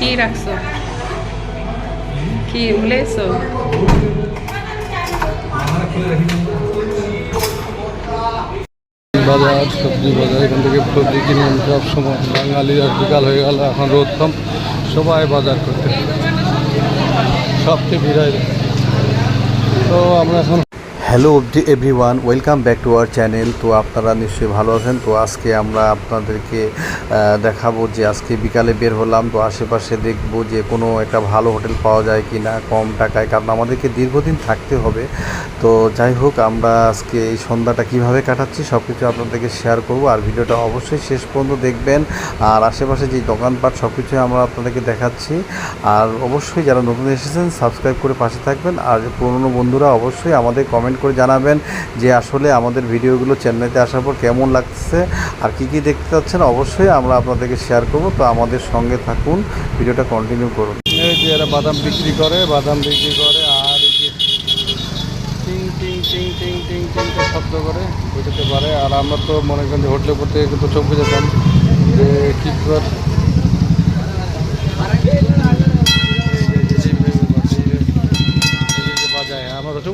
কি রাখছো? কি উলেছো? বাজার সবজি বাজার, এখান থেকে সবজি কিনে সব সময়। বাঙালি আর বিকাল হয়ে গেল, এখন রোদ কম, সবাই বাজার করতে। সবচেয়ে ভিড় তো আমরা এখন hello everyone, welcome back to our channel. তো আপনারা নিশ্চয়ই ভালো আছেন? তো আজকে আমরা আপনাদেরকে দেখাবো যে আজকে বিকালে বের হলাম। তো আশেপাশে দেখব যে কোনো একটা ভালো হোটেল পাওয়া যায় কি না, কম টাকায়, কারণ আমাদেরকে দীর্ঘদিন থাকতে হবে। তো যাই হোক, আমরা আজকে এই সন্ধ্যাটা কীভাবে কাটাচ্ছি সব কিছু আপনাদেরকে শেয়ার করব। আর ভিডিওটা অবশ্যই শেষ পর্যন্ত দেখবেন। আর আশেপাশে যে দোকানপাট সব কিছুই আমরা আপনাদেরকে দেখাচ্ছি। আর অবশ্যই যারা নতুন এসেছেন সাবস্ক্রাইব করে পাশে থাকবেন। আর পুরনো বন্ধুরা অবশ্যই আমাদের কমেন্ট করে জানাবেন যে আসলে আমাদের ভিডিওগুলো চেন্নাইতে আসার পর কেমন লাগছে আর কি কি দেখতে পাচ্ছেন অবশ্যই আমরা আপনাদেরকে শেয়ার করব। তো আমাদের সঙ্গে থাকুন, ভিডিওটা কন্টিনিউ করুন। যে এরা বাদাম বিক্রি করে, বাদাম বিক্রি করে, আর টিং টিং টিং টিং শব্দ করে বুঝতে পারে আর আমরা তো মনে করেন যে হোটেলে করতে কিন্তু চোখ যেতাম যে কী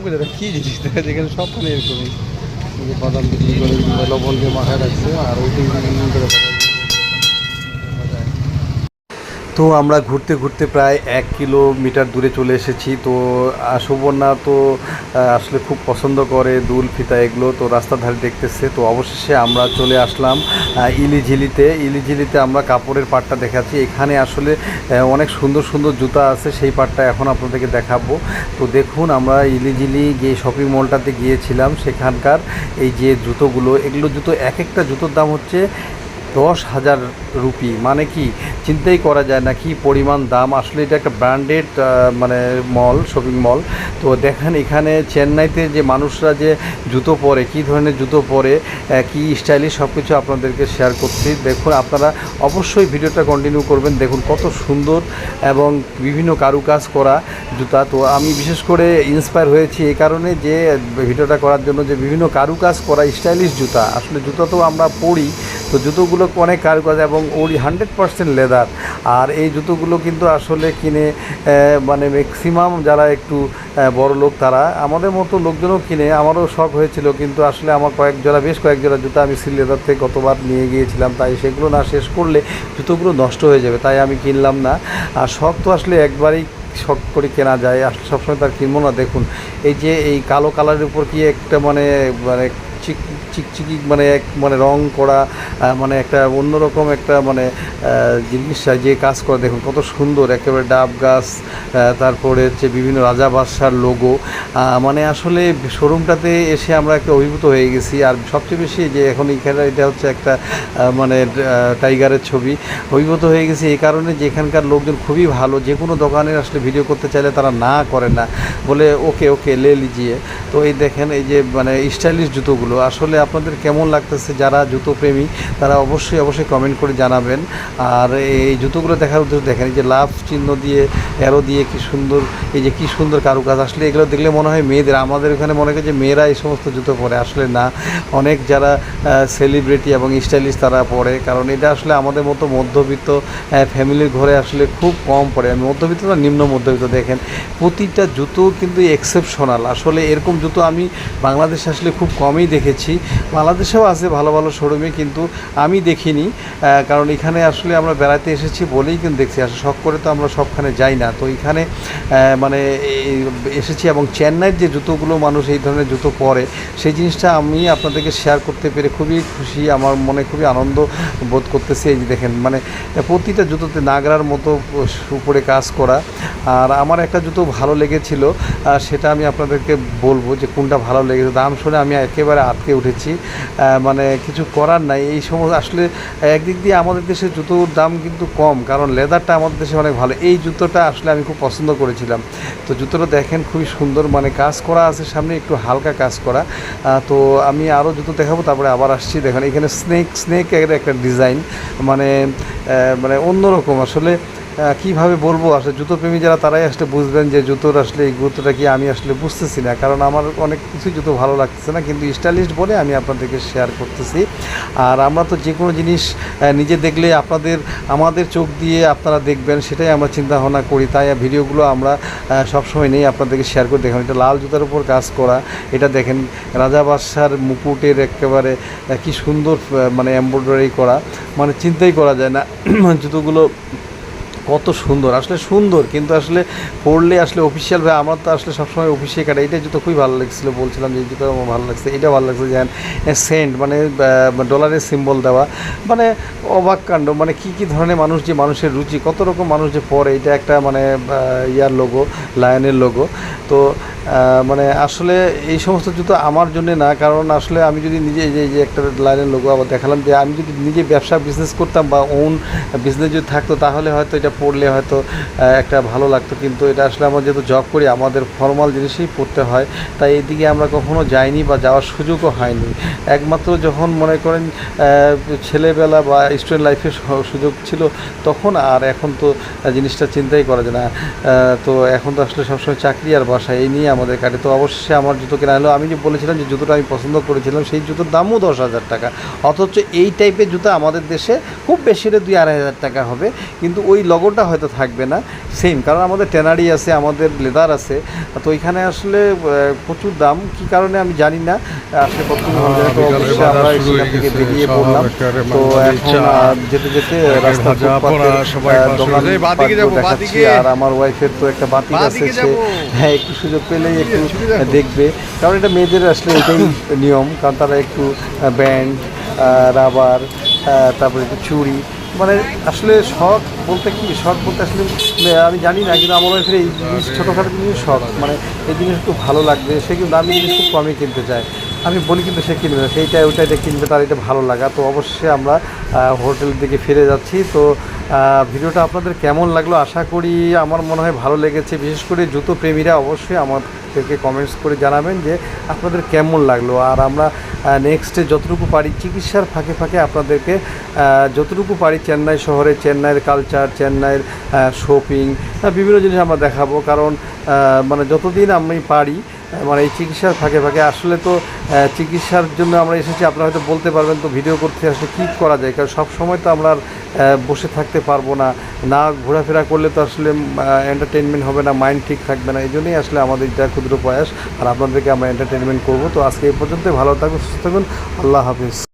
চোখ যেতাম কী জিনিস? যেখানে সবখানে এরকমই। বাদাম বিক্রি করে, লবণ দিয়ে রাখছে, আর ওই করে তো আমরা ঘুরতে ঘুরতে প্রায় এক কিলোমিটার দূরে চলে এসেছি। তো সুবর্ণা তো আসলে খুব পছন্দ করে দুল, ফিতা এগুলো। তো রাস্তার ধারে দেখতেছে। তো অবশেষে আমরা চলে আসলাম ইলিঝিলিতে। ইলিঝিলিতে আমরা কাপড়ের পাটটা দেখাচ্ছি। এখানে আসলে অনেক সুন্দর সুন্দর জুতা আছে। সেই পাটটা এখন আপনাদেরকে দেখাবো। তো দেখুন, আমরা ইলিঝিলি যে শপিং মলটাতে গিয়েছিলাম, সেখানকার এই যে জুতোগুলো, এগুলো জুতো এক একটা জুতোর দাম হচ্ছে দশ হাজার রুপি। মানে কি? চিন্তাই করা যায় না কি পরিমাণ দাম। আসলে এটা একটা ব্র্যান্ডেড মানে মল শপিং মল তো দেখেন এখানে চেন্নাইতে যে মানুষরা যে জুতো পরে, কি ধরনের জুতো পরে কি স্টাইলিশ সব কিছু আপনাদেরকে শেয়ার করছি। দেখুন, আপনারা অবশ্যই ভিডিওটা কন্টিনিউ করবেন। দেখুন কত সুন্দর এবং বিভিন্ন কারুকাজ করা জুতা। তো আমি বিশেষ করে ইন্সপায়ার হয়েছি এই কারণে যে ভিডিওটা করার জন্য যে বিভিন্ন কারুকাজ করা স্টাইলিশ জুতা। আসলে জুতা তো আমরা পরি তো জুতোগুলো অনেক কারুকাজ এবং ওই হান্ড্রেড পার্সেন্ট লেদার। আর এই জুতোগুলো কিন্তু আসলে কিনে মানে ম্যাক্সিমাম যারা একটু বড় লোক তারা, আমাদের মতো লোকজনও কিনে। আমারও শখ হয়েছিল, কিন্তু আসলে আমার কয়েক জোড়া, বেশ কয়েক জোড়া জুতো আমি সিল লেদার থেকে গতবার নিয়ে গিয়েছিলাম, তাই সেগুলো না শেষ করলে জুতোগুলো নষ্ট হয়ে যাবে, তাই আমি কিনলাম না। আর শখ তো আসলে একবারেই শখ করে কেনা যায়, আসলে সবসময় তার কিনবো না। দেখুন, এই যে এই কালো কালারের উপর কি একটা মানে মানে চিক চিকচিকি মানে এক মানে রং করা মানে একটা অন্যরকম একটা মানে জিনিস যে কাজ করে। দেখুন কত সুন্দর, একেবারে ডাব গাছ তারপরে হচ্ছে বিভিন্ন রাজা বাদশার লোগো মানে আসলে শোরুমটাতে এসে আমরা একটা অভিভূত হয়ে গেছি। আর সবচেয়ে বেশি যে এখন এখানে এটা হচ্ছে একটা মানে টাইগারের ছবি। অভিভূত হয়ে গেছি এই কারণে যে এখানকার লোকজন খুবই ভালো। যে কোনো দোকানে আসলে ভিডিও করতে চাইলে তারা না করে না। বলে, ওকে ওকে, লে লিজিয়ে। তো এই দেখেন, এই যে মানে স্টাইলিশ জুতোগুলো। আসলে আপনাদের কেমন লাগতেছে যারা জুতো প্রেমী তারা অবশ্যই অবশ্যই কমেন্ট করে জানাবেন। আর এই জুতোগুলো দেখার উদ্দেশ্য দেখেন, এই যে লাভ চিহ্ন দিয়ে অ্যারো দিয়ে কি সুন্দর, এই যে কি সুন্দর কারুকাজ। আসলে এগুলো দেখলে মনে হয় মেয়েদের, আমাদের এখানে মনে হয় যে মেয়েরা এই সমস্ত জুতো পরে, আসলে না। অনেক যারা সেলিব্রিটি এবং স্টাইলিশ তারা পরে, কারণ এটা আসলে আমাদের মতো মধ্যবিত্ত ফ্যামিলির ঘরে আসলে খুব কম পড়ে মধ্যবিত্ত না, নিম্ন মধ্যবিত্ত দেখেন। প্রতিটা জুতো কিন্তু এক্সেপশনাল আসলে এরকম জুতো আমি বাংলাদেশে আসলে খুব কমই দেখেছি। বাংলাদেশেও আছে ভালো ভালো শোরুমে কিন্তু আমি দেখিনি। কারণ এখানে আসলে আমরা বেড়াতে এসেছি বলেই কিন্তু দেখছি। আসলে শখ করে তো আমরা সবখানে যাই না। তো এখানে মানে এসেছি এবং চেন্নাইয়ের যে জুতোগুলো মানুষ এই ধরনের জুতো পরে, সেই জিনিসটা আমি আপনাদেরকে শেয়ার করতে পেরে খুবই খুশি। আমার মনে খুবই আনন্দ বোধ করতেছি। এই যে দেখেন মানে প্রতিটা জুতোতে নাগরার মতো উপরে কাজ করা। আর আমার একটা জুতো ভালো লেগেছিল সেটা আমি আপনাদেরকে বলব যে কোনটা ভালো লেগেছে। দাম শুনে আমি একেবারে আটকে উঠেছি। মানে কিছু করার নাই। এই সময় আসলে একদিক দিয়ে আমাদের দেশে জুতোর দাম কিন্তু কম, কারণ লেদারটা আমাদের দেশে অনেক ভালো। এই জুতোটা আসলে আমি খুব পছন্দ করেছিলাম। তো জুতোটা দেখেন, খুবই সুন্দর মানে কাজ করা আছে সামনে, একটু হালকা কাজ করা। তো আমি আরও জুতো দেখাবো, তারপরে আবার আসছি। দেখেন, এখানে স্নেক স্নেকের একটা ডিজাইন মানে মানে অন্যরকম। আসলে কীভাবে বলব? আসলে জুতো প্রেমী যারা, তারাই আসলে বুঝবেন যে জুতোর আসলে এই গুরুত্বটা কি আমি আসলে বুঝতেছি না। কারণ আমার অনেক কিছু জুতো ভালো লাগতেছে না, কিন্তু স্টাইলিস্ট বলে আমি আপনাদেরকে শেয়ার করতেছি। আর আমরা তো যে কোনো জিনিস নিজে দেখলে আপনাদের, আমাদের চোখ দিয়ে আপনারা দেখবেন, সেটাই আমরা চিন্তা ভাবনা করি। তাই ভিডিওগুলো আমরা সবসময় নেই আপনাদেরকে শেয়ার করে দেখুন। এটা লাল জুতার উপর কাজ করা, এটা দেখেন রাজা বাদশার মুকুটের একেবারে কি সুন্দর মানে এমব্রয়ডারি করা। মানে চিন্তাই করা যায় না। জুতোগুলো কত সুন্দর, আসলে সুন্দর, কিন্তু আসলে পড়লে আসলে অফিসিয়াল ভাই, আমার তো আসলে সবসময় অফিসে কাটে এটা জুতো খুবই ভালো লাগছিল, বলছিলাম যে জুতো আমার ভালো লাগছে। এটা ভালো লাগছে, যেন সেন্ট মানে ডলারের সিম্বল দেওয়া। মানে অবাক কাণ্ড মানে কি কি ধরনের মানুষ যে, মানুষের রুচি, কত রকম মানুষ যে পরে, এটা একটা মানে ইয়ার লোগো লায়নের লোগো তো মানে আসলে এই সমস্ত জুতো আমার জন্য না, কারণ আসলে আমি যদি নিজে এই যে যে একটা লাইনের লোগো আবার দেখালাম যে আমি যদি নিজে ব্যবসা বিজনেস করতাম বা ওন বিজনেস যদি থাকতো, তাহলে হয়তো এটা পড়লে হয়তো একটা ভালো লাগতো। কিন্তু এটা আসলে আমরা যেহেতু জব করি, আমাদের ফর্মাল জিনিসই পড়তে হয়। তাই এদিকে আমরা কখনো যাইনি বা যাওয়ার সুযোগও হয়নি। একমাত্র যখন মনে করেন ছেলেবেলা বা স্টুডেন্ট লাইফে সুযোগ ছিল তখন, আর এখন তো জিনিসটা চিন্তাই করা যায় না। তো এখন তো আসলে সবসময় চাকরি আর বাসা এই নিয়ে আমাদের কাটে। তো অবশ্যই আমার জুতো কেনা হলো। আমি যে বলেছিলাম যে জুতোটা আমি পছন্দ করেছিলাম সেই জুতোর দামও দশ হাজার টাকা। অথচ এই টাইপের জুতো আমাদের দেশে খুব বেশি হলে দুই আড়াই হাজার টাকা হবে। কিন্তু ওই লগোটা হয়তো থাকবে না। সেম কারণ আমাদের টেনারি আছে আমাদের লেদার আছে। তো ওইখানে আসলে প্রচুর দাম। কি কারণে আমি জানি না। আসলে অবশ্যই আমরা সেখান থেকে বেরিয়ে পড়লাম। তো এখন যেতে যেতে রাস্তা দোকান। আর আমার ওয়াইফের তো একটা বাতিক আছে হ্যাঁ একটু সুযোগ পেলেই একটু দেখবে। কারণ এটা মেয়েদের আসলে এটাই নিয়ম। কারণ তারা একটু ব্যান্ড রাবার তারপরে একটু চুড়ি। মানে আসলে শখ বলতে কি? শখ বলতে আসলে আমি জানি না, কিন্তু আমার ওয়াইফের এই জিনিস ছোটোখাটো জিনিস শখ। মানে এই জিনিস খুব ভালো লাগবে, সে কিন্তু দামি জিনিস খুব কমই কিনতে চায়। আমি বলি কিন্তু সে কিনবে না সেইটা ওইটা এটা কিনবে, তার এটা ভালো লাগা। তো অবশ্যই আমরা হোটেলের দিকে ফিরে যাচ্ছি। তো ভিডিওটা আপনাদের কেমন লাগল? আশা করি আমার মনে হয় ভালো লেগেছে। বিশেষ করে জুতো প্রেমীরা অবশ্যই আমাদেরকে কমেন্টস করে জানাবেন যে আপনাদের কেমন লাগল। আর আমরা নেক্সটে যতটুকু পারি চিকিৎসার ফাঁকে ফাঁকে আপনাদেরকে যতটুকু পারি চেন্নাই শহরে, চেন্নাইয়ের কালচার চেন্নাইয়ের শপিং বিভিন্ন জিনিস আমরা দেখাবো। কারণ মানে যতদিন আমি পারি মানে এই চিকিৎসার ফাঁকে ফাঁকে। আসলে তো চিকিৎসার জন্য আমরা এসেছি, আপনারা হয়তো বলতে পারবেন তো ভিডিও করতে আসলে কী করা যায়, কারণ সবসময় তো আমরা বসে থাকতে পারব না। না ঘোরাফেরা করলে তো আসলে এন্টারটেনমেন্ট হবে না মাইন্ড ঠিক থাকবে না এই জন্যই আসলে আমাদের যা ক্ষুদ্র প্রয়াস, আর আপনাদেরকে আমরা এন্টারটেনমেন্ট করব। তো আজকে এ পর্যন্ত ভালো থাকুন, সুস্থ থাকুন, আল্লাহ হাফিজ।